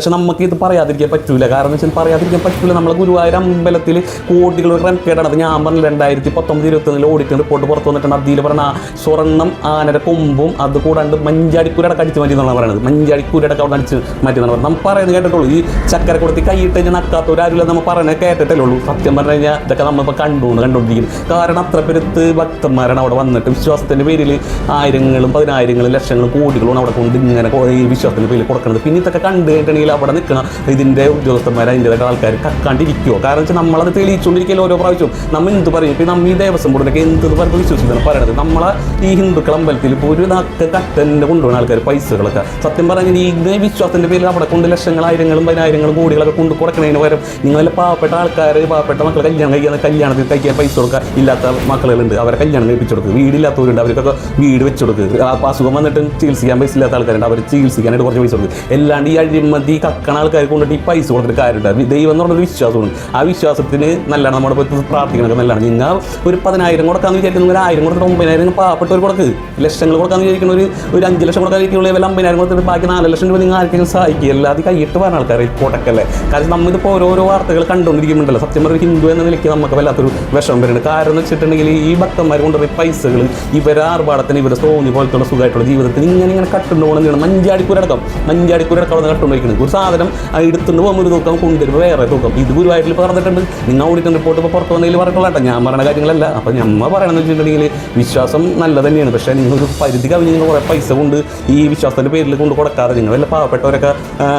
പക്ഷെ നമുക്ക് ഇത് പറയാതിരിക്കാൻ പറ്റൂല. കാരണം വെച്ചാൽ പറയാതിരിക്കാൻ പറ്റൂല. നമ്മളെ ഗുരുവായൂർ അമ്പലത്തിൽ കോടികൾ റെൻകേടാണ് അത് ഞാൻ പറഞ്ഞു രണ്ടായിരത്തി പത്തൊമ്പത് ഇരുപത്തൊന്നിൽ ഓഡിറ്റ് റിപ്പോർട്ട് പുറത്തു വന്നിട്ടുണ്ട്. അതിൽ പറഞ്ഞ സ്വർണം ആനയുടെ കൊമ്പും അത് കൂടാണ്ട് മഞ്ചാടിക്കൂരടക്കം അടിച്ച് മാറ്റി എന്നാണ് പറയുന്നത് മഞ്ചാടിക്കൂരടക്കം അവിടെ അടിച്ച് മാറ്റി എന്നാണ് പറയുന്നത് നമ്മൾ പറയുന്നത് കേട്ടിട്ടുള്ളൂ. ഈ ചക്കര കൊടുത്ത് കൈയിട്ട് കഴിഞ്ഞാൽ നക്കാത്തവരാരില്ല നമ്മൾ പറയുന്നത് കേട്ടിട്ടല്ലേ ഉള്ളൂ. സത്യം പറഞ്ഞു കഴിഞ്ഞാൽ ഇതൊക്കെ നമ്മളിപ്പോൾ കണ്ടുകൊണ്ട് കണ്ടുകൊണ്ടിരിക്കുന്നു. കാരണം അത്ര പെരുത്ത് ഭക്തന്മാരാണ് അവിടെ വന്നിട്ട്. വിശ്വാസത്തിന്റെ പേരിൽ ആയിരങ്ങളും പതിനായിരങ്ങളും ലക്ഷങ്ങളും കോടികളും അവിടെ കൊണ്ട് ഇങ്ങനെ ഈ വിശ്വാസത്തിന്റെ പേരിൽ കൊടുക്കുന്നത് പിന്നെ ഇതൊക്കെ കണ്ടു കഴിഞ്ഞിട്ടുണ്ടെങ്കിൽ അവിടെ നിൽക്കണം. ഇതിന്റെ ഉദ്യോഗസ്ഥന്മാർ അതിന്റെതായ ആൾക്കാർ കക്കാണ്ടിരിക്കുമോ കാരണം വെച്ചാൽ നമ്മളത് തെളിയിച്ചുകൊണ്ടിരിക്കുകയല്ലോ ഓരോ പ്രാവശ്യവും. നമ്മൾ എന്ത് പറയും? ഇപ്പം നമ്മൾ ഈ ദേവസ്വം ബോർഡിനൊക്കെ എന്ത് പറഞ്ഞ് വിശ്വസിക്കണം പറയണത്? നമ്മളെ ഈ ഹിന്ദുക്കൾ അമ്പലത്തിൽ ഇപ്പോൾ ഒരു നാക്ക് കട്ടന്റെ കൊണ്ടുപോകുന്ന ആൾക്കാർ പൈസകളൊക്കെ. സത്യം പറഞ്ഞാൽ ഈ വിശ്വാസത്തിന്റെ പേരിൽ അവിടെ കൊണ്ട് ലക്ഷങ്ങൾ ആയിരങ്ങളും പതിനായിരങ്ങളും കോടികളൊക്കെ കൊണ്ട് കൊടുക്കുന്നതിന് പകരം നിങ്ങളെ പാവപ്പെട്ട ആൾക്കാർ പാവപ്പെട്ട മക്കളെ കല്യാണം കഴിക്കുന്ന കല്യാണത്തിന് കഴിക്കാൻ പൈസ കൊടുക്കുക ഇല്ലാത്ത മക്കളുണ്ട്. അവരെ കല്യാണം കഴിപ്പിച്ചു കൊടുക്കുക വീടില്ലാത്തവരുണ്ട്. അവർക്കൊക്കെ വീട് വെച്ചു കൊടുക്കുക അസുഖം വന്നിട്ട് ചികിത്സിക്കാൻ പൈസ ഇല്ലാത്ത ആൾക്കാരുണ്ട്. അവർ ചികിത്സിക്കാനായിട്ട് കുറച്ച് പൈസ കൊടുക്കുക എല്ലാണ്ട് ഈ അഴിമതി കക്കണ ആൾക്കാർക്ക് കൊണ്ടിട്ട് ഈ പൈസ കൊടുത്തിട്ട് കാര്യമുണ്ട് ദൈവം എന്ന് പറഞ്ഞൊരു വിശ്വാസമുണ്ട്. ആ വിശ്വാസത്തിന് നല്ലതാണ് നമ്മുടെ പ്രാർത്ഥിക്കണമൊക്കെ നല്ലതാണ് നിങ്ങൾ ഒരു പതിനായിരം കൊടുക്കാന്ന് വിചാരിക്കുന്ന. ഒരു ആയിരം കൊടുത്തിട്ട് ഒമ്പതിനായിരം പാവപ്പെട്ട ഒരു കൊടുക്ക്. ലക്ഷങ്ങൾ കൊടുക്കാന്ന് വിചാരിക്കുന്ന. ഒരു ഒരു അഞ്ച് ലക്ഷം കൊടുക്കാൻ വിചാരിക്കുന്ന വല്ല അമ്പതിനായിരം കൊടുത്തിട്ട് ബാക്കി നാല് ലക്ഷം രൂപ നിങ്ങൾ ആർക്കെങ്കിലും സഹായിക്കുക. അല്ലാതെ കൈയിട്ട് പറഞ്ഞ ആൾക്കാർ കൊടക്കല്ലേ കാരണം നമ്മളിപ്പോൾ ഓരോരോ വാർത്തകൾ കണ്ടുകൊണ്ടിരിക്കുന്നുണ്ടല്ലോ. സത്യം പറഞ്ഞ ഹിന്ദു എന്ന നിലയ്ക്ക് നമുക്ക് വല്ലാത്തൊരു വിഷമം വരുന്നുണ്ട്. കാരണം എന്ന് വെച്ചിട്ടുണ്ടെങ്കിൽ ഈ ഭക്തന്മാർ കൊണ്ടുപോയി പൈസകൾ ഇവരെ ആർഭാടത്തിന് ഇവരെ തോന്നി പോലത്തുള്ള സുഖമായിട്ടുള്ള ജീവിതത്തിൽ ഇങ്ങനെ ഇങ്ങനെ കട്ടുണ്ടോണം ചെയ്യണം മഞ്ചാടിക്കൂരടക്കം. മഞ്ചാടിക്കൂരടക്കം അവിടെ കട്ടുകൊണ്ടിരിക്കുന്നത് ഒരു സാധനം എടുത്തുകൊണ്ട് പോകുമ്പോൾ ഒരു തൂക്കം കൊണ്ടുവരുമ്പോൾ വേറെ തൂക്കം. ഇത് ഗുരുവായൂരിൽ പറഞ്ഞിട്ടുണ്ട് നിങ്ങൾ ഓഡിറ്റ് റിപ്പോർട്ട് ഇപ്പോൾ പുറത്ത് വന്നതിൽ പറഞ്ഞിട്ടുള്ള ഞാൻ പറയുന്ന കാര്യങ്ങളല്ല. അപ്പോൾ നമ്മൾ പറയണമെന്ന് വെച്ചിട്ടുണ്ടെങ്കിൽ വിശ്വാസം നല്ല തന്നെയാണ് പക്ഷേ നിങ്ങൾ ഒരു പരിധി കവിഞ്ഞ് നിങ്ങൾ കുറേ പൈസ കൊണ്ട് ഈ വിശ്വാസത്തിന്റെ പേരിൽ കൊണ്ട് കൊടുക്കാതെ നിങ്ങൾ വല്ല പാവപ്പെട്ടവരൊക്കെ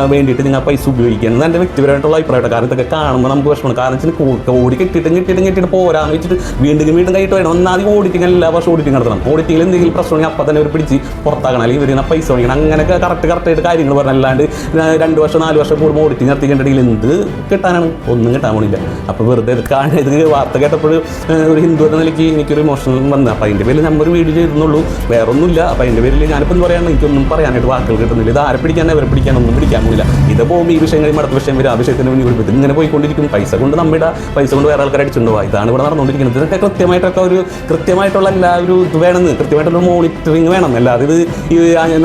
വേണ്ടിയിട്ട് നിങ്ങൾ പൈസ ഉപയോഗിക്കുന്നത് എന്റെ വ്യക്തിപരമായിട്ടുള്ള അഭിപ്രായമാണ് കാരണം ഇതൊക്കെ കാണുമ്പോൾ നമുക്ക് വിഷമമാണ്. കാരണം വെച്ചാൽ ഓടി കെട്ടിയിട്ടും കെട്ടിയിട്ടും കെട്ടിയിട്ട് പോരാന്ന് വെച്ചിട്ട് വീണ്ടും വീണ്ടും കൈയിട്ട് വേണം. ഒന്നാമത് ഓഡിറ്റിങ് എല്ലാ വർഷം ഓഡിറ്റിങ് നടത്തണം. ഓഡിറ്റിങ്ങിൽ എന്തെങ്കിലും പ്രശ്നമാണെങ്കിൽ അപ്പം തന്നെ അവർ പിടിച്ച് പുറത്താക്കണം. അല്ലെങ്കിൽ ഇവർ പൈസ വാങ്ങിക്കണം. അങ്ങനെയൊക്കെ കറക്റ്റ് കറക്റ്റായിട്ട് കാര്യങ്ങൾ ര- രണ്ട് വർഷം നാല് വർഷം കൂടുമ്പോൾ ഓഡിറ്റിങ് നടത്തിയിട്ടുണ്ടെങ്കിൽ എന്ത് കിട്ടാനാണ്? ഒന്നും കിട്ടാൻ പോണില്ല. അപ്പോൾ വെറുതെ കാണാൻ ഇത് വാർത്ത കേട്ടപ്പോൾ ഒരു ഹിന്ദു എന്ന നിലയ്ക്ക് എനിക്കൊരു ഇമോഷണൽ വന്നു. അപ്പോൾ അതിന്റെ പേരിൽ നമ്മൾ വീഡിയോ ചെയ്തെന്നുള്ളൂ വേറെ ഒന്നുമില്ല അപ്പോൾ അതിന്റെ പേരിൽ ഞാനിപ്പോൾ എന്ന് പറയാൻ എനിക്കൊന്നും പറയാനായിട്ട് വാക്കുകൾ കിട്ടുന്നില്ല. ഇത് ആരെ പിടിക്കാൻ അവരെ പിടിക്കാൻ ഒന്നും പിടിക്കാൻ പോകില്ല ഇത് ഈ വിഷയം കഴിയുമ്പോൾ അടുത്ത വിഷയം വരും. ആ വിഷയത്തിന് മുന്നിൽ കൊടുക്കും ഇങ്ങനെ പോയിക്കൊണ്ടിരിക്കും. പൈസ കൊണ്ട് നമ്മുടെ പൈസ കൊണ്ട് വേറെ ആൾക്കാർ അടിച്ചുകൊണ്ട് പോകാം ഇതാണ് ഇവിടെ നടന്നുകൊണ്ടിരിക്കുന്നത്. ഇതൊക്കെ കൃത്യമായിട്ടൊക്കെ ഒരു കൃത്യമായിട്ടുള്ള എല്ലാ ഒരു ഇത് വേണമെന്ന് കൃത്യമായിട്ടുള്ള മോണിറ്ററിങ് വേണം. അല്ലാതെ ഇത് ഈ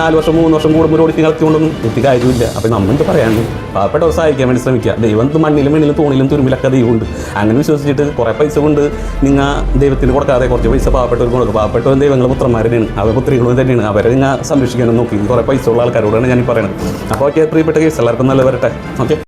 നാല് വർഷം മൂന്ന് വർഷം കൂടുമ്പോൾ ഓടിച്ച് നടത്തിക്കൊണ്ടൊന്നും കൃത്യ കാര്യമില്ല അപ്പോൾ നമ്മൾ എന്ത് പറയാണ്ട് പാവപ്പെട്ടവർ സഹായിക്കാൻ വേണ്ടി ശ്രമിക്കുക. ദൈവം മണ്ണിലും മണ്ണിലും തോണിലും തുരുമ്പിലൊക്കെ ദൈവമുണ്ട്. അങ്ങനെ വിശ്വസിച്ചിട്ട് കുറേ പൈസ കൊണ്ട് നിങ്ങൾ ദൈവത്തിന് കൊടുക്കാതെ കുറച്ച് പൈസ പാവപ്പെട്ടവർക്ക് കൊടുക്കുക പാവപ്പെട്ടവരും ദൈവങ്ങൾ പുത്രന്മാരുടെയാണ് അവരെ പുത്രികളും തന്നെയാണ്. അവരെ നിങ്ങൾ സംരക്ഷിക്കാനും നോക്കി. കുറേ പൈസ ഉള്ള ആൾക്കാരോടാണ് ഞാൻ പറയുന്നത് അപ്പോൾ ഓക്കെ പ്രിയപ്പെട്ട കേസ് എല്ലാവർക്കും നല്ല വരട്ടെ. ഓക്കെ